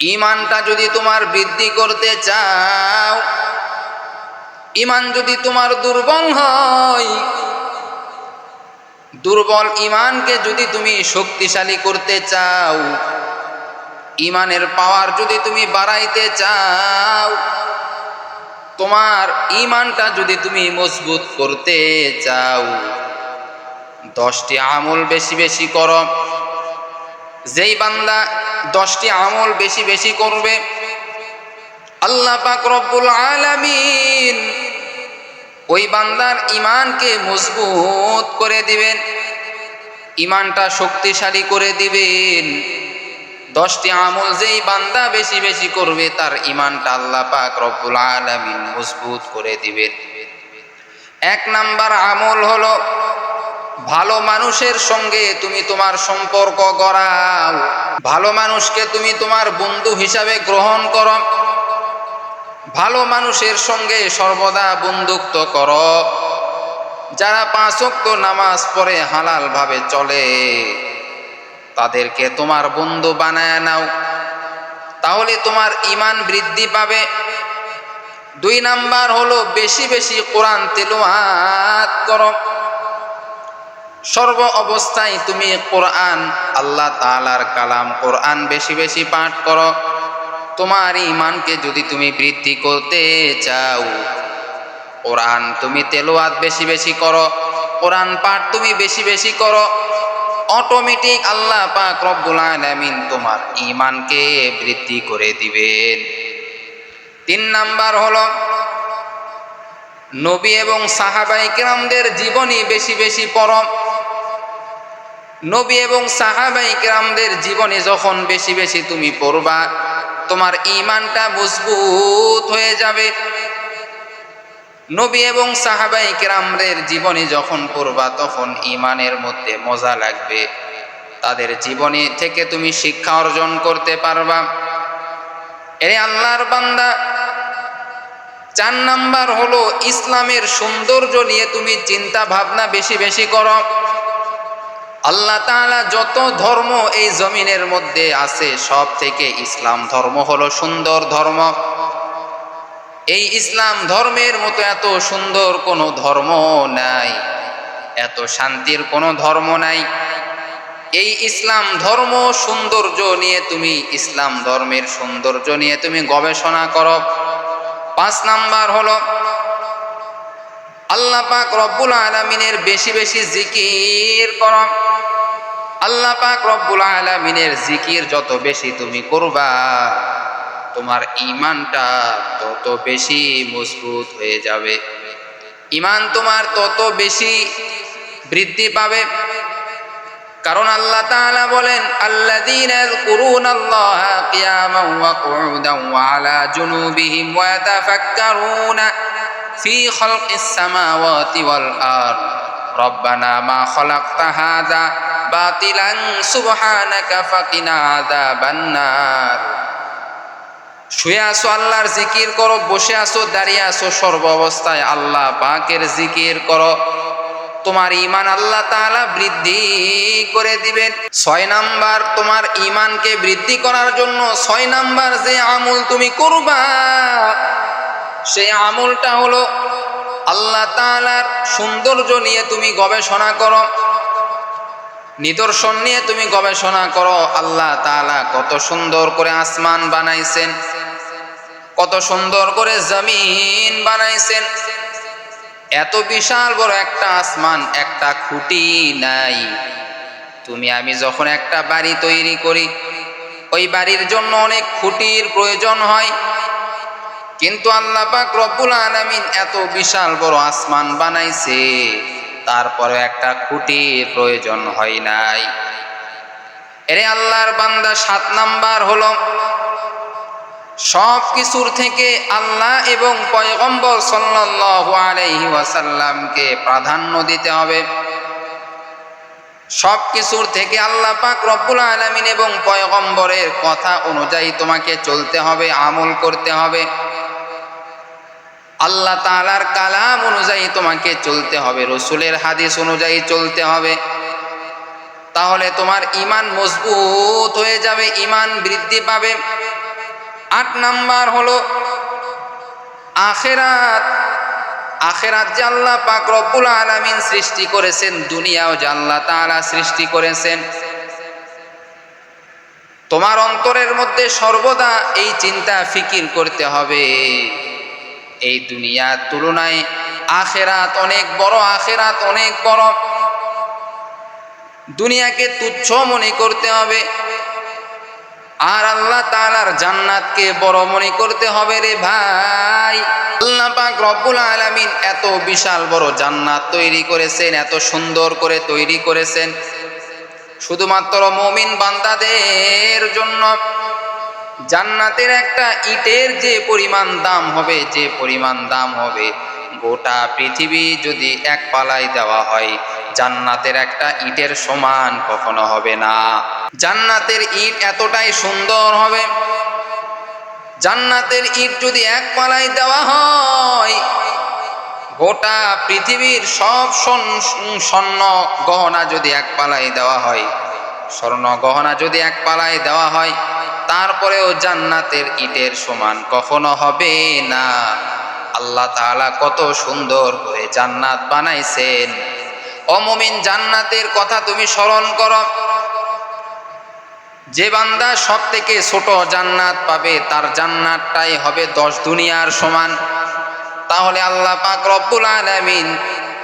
ইমানটা যদি তোমার বৃদ্ধি করতে চাও, ইমান যদি তোমার দুর্বল হয়, দুর্বল ইমানকে যদি তুমি শক্তিশালী করতে চাও, ইমানের পাওয়ার যদি তুমি বাড়াইতে চাও, তোমার ইমানটা যদি তুমি মজবুত করতে চাও, দশটি আমল বেশি বেশি করো। যেই বান্দা দশটি আমল বেশি বেশি করবে, আল্লাহ পাক রব্বুল আলামিন ওই বান্দার ইমানকে মজবুত করে দিবেন ইমানটা শক্তিশালী করে দিবেন। দশটি আমল যেই বান্দা বেশি বেশি করবে, তার ইমানটা আল্লাহ পাক রব্বুল আলামিন মজবুত করে দিবেন। এক নাম্বার আমল হলো ভালো মানুষের সঙ্গে তুমি তোমার সম্পর্ক গড়াও। ভালো মানুষকে তুমি তোমার বন্ধু হিসাবে গ্রহণ করো। ভালো মানুষের সঙ্গে সর্বদা বন্ধুত্ব করো। যারা পাঁচক্ত নামাজ পড়ে হালাল ভাবে চলে, তাদেরকে তোমার বন্ধু বানায় নাও। তাহলে তোমার ইমান বৃদ্ধি পাবে। দুই নাম্বার হলো বেশি বেশি কোরআন তেলোয়াত করো। সর্ব অবস্থায় তুমি কোরআন, আল্লাহ তালার কালাম কোরআন বেশি বেশি পাঠ করো। তোমার ইমানকে যদি তুমি বৃদ্ধি করতে চাও, কোরআন তুমি তেলোয়াত বেশি বেশি করো, কোরআন পাঠ তুমি বেশি বেশি করো। অটোমেটিক আল্লাহ পাক রব্বুল আলামিন তোমার ইমানকে বৃদ্ধি করে দিবেন। তিন নাম্বার হলো, নবী এবং সাহাবাই কেরামদের জীবনী বেশি বেশি পরম নবী এবং সাহাবাই কেরামদের জীবনে যখন বেশি বেশি তুমি পড়বা, তোমার ইমানটা মজবুত হয়ে যাবে। নবী এবং সাহাবাই কেরামদের জীবনী যখন পড়বা, তখন ইমানের মধ্যে মজা লাগবে। তাদের জীবনী থেকে তুমি শিক্ষা অর্জন করতে পারবা। এরে আল্লাহর বান্দা, চার নাম্বার হলো ইসলামের সৌন্দর্য নিয়ে তুমি চিন্তা ভাবনা বেশি বেশি করো। আল্লাহ তাআলা যত ধর্ম এই জমিনের মধ্যে আছে, সব থেকে ইসলাম ধর্ম হলো সুন্দর ধর্ম। এই ইসলাম ধর্মের মতো এত সুন্দর কোনো ধর্ম নাই, এত শান্তির কোনো ধর্ম নাই। এই ইসলাম ধর্ম সৌন্দর্য নিয়ে তুমি ইসলাম ধর্মের সৌন্দর্য নিয়ে তুমি গবেষণা করো। পাঁচ নাম্বার হলো আল্লাহ পাক রব্বুল আলমিনের বেশি বেশি জিকির কর। আল্লাহ পাক রব্বুল আলমিনের জিকির যত বেশি তুমি করবা, তোমার ইমানটা তত বেশি মজবুত হয়ে যাবে। ইমান তোমার তত বেশি বৃদ্ধি পাবে। কারণ আল্লাহ তাআলা বলেন, আল্লাযীনা ইয়াযকুরুনাল্লাহা কিয়ামান ওয়া কুউদান ওয়া আলা জুনুবিহিম ওয়া ইয়াতাফাক্কারুনা। খালকিস সামাওয়াতি ওয়াল আরদ। রব্বানা মা খালাকতা হাযা বাতিলান সুবহানাকা ফাকিনা আযাবান নার শুয়ে আসো আল্লাহর জিকির করো, বসে আসো দাঁড়িয়ে আসো সর্ব অবস্থায় আল্লাহ পাকের জিকির করো। তোমার ইমান আল্লাহ তাআলা বৃদ্ধি করে দিবেন। ছয় নাম্বার, তোমার ইমানকে বৃদ্ধি করার জন্য ছয় নাম্বার যে আমল তুমি করবা সেই আমলটা হলো আল্লাহ তাআলার সৌন্দর্য নিয়ে তুমি গবেষণা করো। নিদর্শন নিয়ে তুমি গবেষণা করো, আল্লাহ তালা কত সুন্দর করে আসমান বানাইছেন, কত সুন্দর করে জমিন বানাইছেন। এত বিশাল বড় একটা আসমান, একটা খুঁটি নাই। তুমি, আমি যখন একটা বাড়ি তৈরি করি, ওই বাড়ির জন্য অনেক খুঁটির প্রয়োজন হয়। কিন্তু আল্লাহ পাক রব্বুল আলামিন এত বিশাল বড় আসমান বানাইছে তারপরে একটা খুঁটির প্রয়োজন হয় নাই। এরে আল্লাহর বান্দা সাত নাম্বার হলো সব কিছুর থেকে আল্লাহ এবং পয়গম্বর সাল্লাল্লাহু আলাইহি ওয়াসাল্লামকে প্রাধান্য দিতে হবে। সব কিছুর থেকে আল্লাহ পাক রব্বুল আলামিন এবং পয়গম্বরের কথা অনুযায়ী তোমাকে চলতে হবে, আমল করতে হবে। আল্লাহ তাআলার কালাম অনুযায়ী তোমাকে চলতে হবে, রসুলের হাদিস অনুযায়ী চলতে হবে। তাহলে তোমার ইমান মজবুত হয়ে যাবে ইমান বৃদ্ধি পাবে। আট নাম্বার হলো, আখেরাত। আখেরাত যে আল্লাহ পাক রব্বুল আলামিন সৃষ্টি করেছেন, দুনিয়াও যে আল্লাহ তাআলা সৃষ্টি করেছেন। তোমার অন্তরের মধ্যে সর্বদা এই চিন্তা ফিকির করতে হবে। এই দুনিয়ার তুলনায় আখেরাত অনেক বড়, আখেরাত অনেক বড়। দুনিয়াকে তুচ্ছ মনে করতে হবে। আর আল্লাহ তাআলার জান্নাতকে বড় মনে করতে হবে রে ভাই। আল্লাহ পাক রব্বুল আলামিন এত বিশাল বড় জান্নাত তৈরি করেছেন, এত সুন্দর করে তৈরি করেছেন। শুধুমাত্র মমিন বান্দাদের জন্য জান্নাতের একটা ইটের যে পরিমাণ দাম হবে, যে পরিমাণ দাম হবে, গোটা পৃথিবী যদি এক পালায় দেওয়া হয়, জান্নাতের একটা ইটের সমান কখনো হবে না। জান্নাতের ইট এতটাই সুন্দর হবে, জান্নাতের ইট যদি এক পালায় দেওয়া হয়, গোটা পৃথিবীর সব স্বর্ণ- গহনা যদি এক পালায় দেওয়া হয়, স্বর্ণ গহনা যদি এক পালায় দেওয়া হয় তারপরেও জান্নাতের ইটের সমান কখনো হবে না। আল্লাহ তাআলা কত সুন্দর করে জান্নাত বানাইছেন। অমমিন জান্নাতের কথা তুমি স্মরণ করো। যে বান্দা সব থেকে ছোট জান্নাত পাবে, তার জান্নাতটাই হবে দশ দুনিয়ার সমান। তাহলে আল্লাহ পাক রব্বুল আলামিন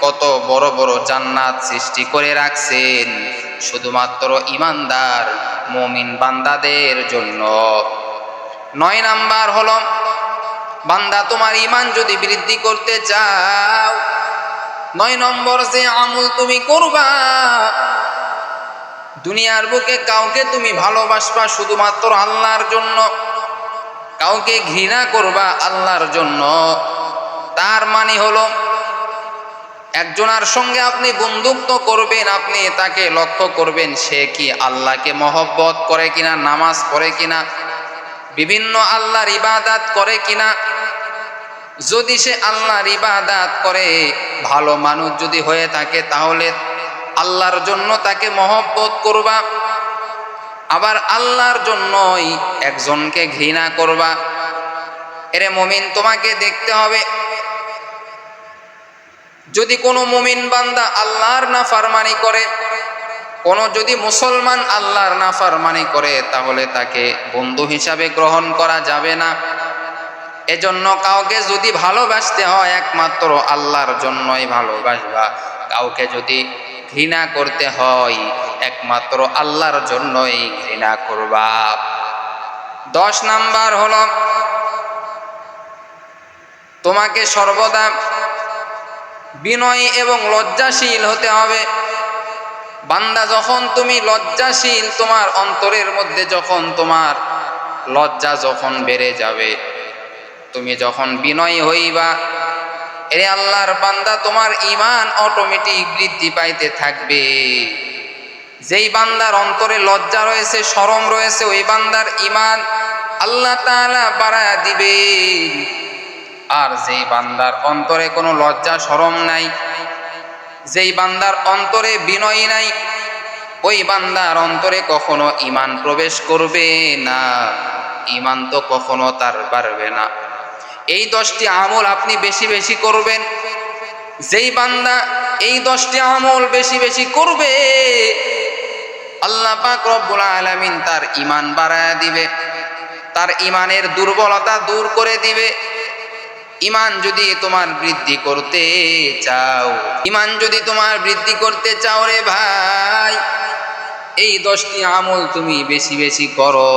কত বড় বড় জান্নাত সৃষ্টি করে রাখছেন। শুধুমাত্র ইমানদার মমিন বান্দাদের জন্য। নয় নাম্বার হল, বান্দা তোমার ইমান যদি বৃদ্ধি করতে চাও, নয় নম্বর যে আমল তুমি করবা। দুনিয়ার বুকে কাউকে তুমি ভালোবাসবা শুধুমাত্র আল্লাহর জন্য, কাউকে ঘৃণা করবা আল্লাহর জন্য। তার মানে হলো একজনার সঙ্গে আপনি বন্ধুত্ব করবেন, আপনি তাকে লক্ষ্য করবেন সে কি আল্লাহকে মহব্বত করে কিনা, নামাজ পড়ে কিনা, বিভিন্ন আল্লাহর ইবাদাত করে কিনা। যদি সে আল্লাহর ইবাদাত করে, ভালো মানুষ যদি হয়ে থাকে, তাহলে আল্লাহর জন্য তাকে মহব্বত করবা। আবার আল্লাহর জন্যই একজনকে ঘৃণা করবা। এরে মমিন, তোমাকে দেখতে হবে যদি কোনো মুমিন বান্দা আল্লাহর নাফারমানি করে, কোনো যদি মুসলমান আল্লাহর নাফারমানি করে, তাহলে তাকে বন্ধু হিসাবে গ্রহণ করা যাবে না। এজন্য কাউকে যদি ভালোবাসতে হয়, একমাত্র আল্লাহর জন্যই ভালোবাসবা। কাউকে যদি ঘৃণা করতে হয়, একমাত্র আল্লাহর জন্যই ঘৃণা করবা। দশ নাম্বার হলো, তোমাকে সর্বদা বিনয়ী এবং লজ্জাশীল হতে হবে। বান্দা যখন তুমি লজ্জাশীল, তোমার অন্তরের মধ্যে যখন তোমার লজ্জা যখন বেড়ে যাবে, তুমি যখন বিনয়ী হইবা, এরে আল্লাহর বান্দা, তোমার ইমান অটোমেটিক বৃদ্ধি পাইতে থাকবে। যেই বান্দার অন্তরে লজ্জা রয়েছে সরম রয়েছে, ওই বান্দার ইমান আল্লাহ তাআলা বাড়ায়া দিবেন আর যেই বান্দার অন্তরে কোনো লজ্জা সরম নাই, যেই বান্দার অন্তরে বিনয়ী নাই, ওই বান্দার অন্তরে কখনো ইমান প্রবেশ করবে না ইমান তো কখনো তার বাড়বে না। এই দশটি আমল আপনি বেশি বেশি করবেন, যেই বান্দা এই দশটি আমল বেশি বেশি করবে, আল্লাহ পাক রব্বুল আলামিন তার ইমান বাড়ায় দিবে, তার ইমানের দুর্বলতা দূর করে দিবে ইমান যদি তোমার বৃদ্ধি করতে চাও, ইমান যদি তোমার বৃদ্ধি করতে চাও রে ভাই, এই দশটি আমল তুমি বেশি বেশি করো।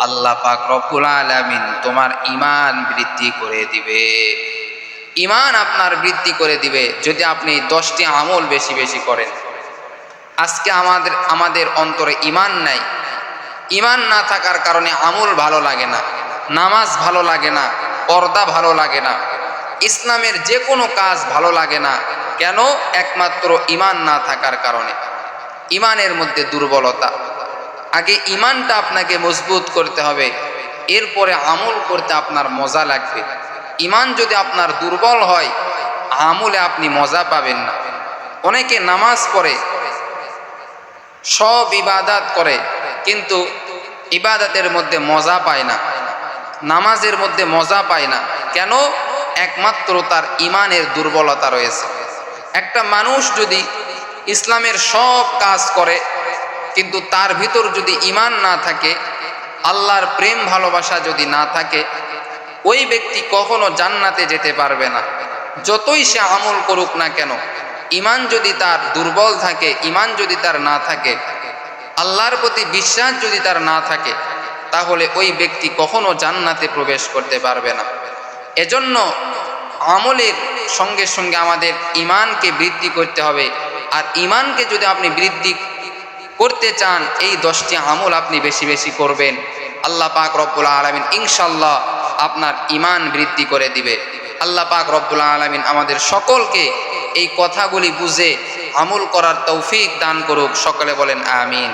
আল্লাহ পাক রব্বুল আলামিন তোমার ইমান বৃদ্ধি করে দিবে। ইমান আপনার বৃদ্ধি করে দিবে যদি আপনি দশটি আমল বেশি বেশি করেন। আজকে আমাদের আমাদের অন্তরে ইমান নাই। ইমান না থাকার কারণে আমল ভালো লাগে না, নামাজ ভালো লাগে না। পর্দা ভালো লাগে না। ইসলামের যে কোনো কাজ ভালো লাগে না। কেন? একমাত্র ইমান না থাকার কারণে। ইমানের মধ্যে দুর্বলতা। আগে ইমানটা আপনাকে মজবুত করতে হবে। এরপরে আমল করতে আপনার মজা লাগবে। ইমান যদি আপনার দুর্বল হয়, আমলে আপনি মজা পাবেন না। অনেকে নামাজ পড়ে, সব ইবাদাত করে, কিন্তু ইবাদাতের মধ্যে মজা পায় না। নামাজের মধ্যে মজা পায় না। কেন? একমাত্র তার ইমানের দুর্বলতা রয়েছে। একটা মানুষ যদি ইসলামের সব কাজ করে, কিন্তু তার ভিতর যদি ইমান না থাকে, আল্লাহর প্রেম ভালোবাসা যদি না থাকে, ওই ব্যক্তি কখনো জান্নাতে যেতে পারবে না। যতই সে আমল করুক না কেন, ইমান যদি তার দুর্বল থাকে, ইমান যদি তার না থাকে, আল্লাহর প্রতি বিশ্বাস যদি তার না থাকে তাহলে ওই ব্যক্তি কখনো জান্নাতে প্রবেশ করতে পারবে না। এজন্য আমলের সঙ্গে সঙ্গে আমাদের ইমানকে বৃদ্ধি করতে হবে। আর ইমানকে যদি আপনি বৃদ্ধি করতে চান, এই দশটি আমল আপনি বেশি বেশি করবেন। আল্লাহ পাক রব্বুল আলমিন ইনশাল্লাহ আপনার ইমান বৃদ্ধি করে দিবে। আল্লাহ পাক রব্বুল আলমিন আমাদের সকলকে এই কথাগুলি বুঝে আমল করার তৌফিক দান করুক। সকলে বলেন, আমিন।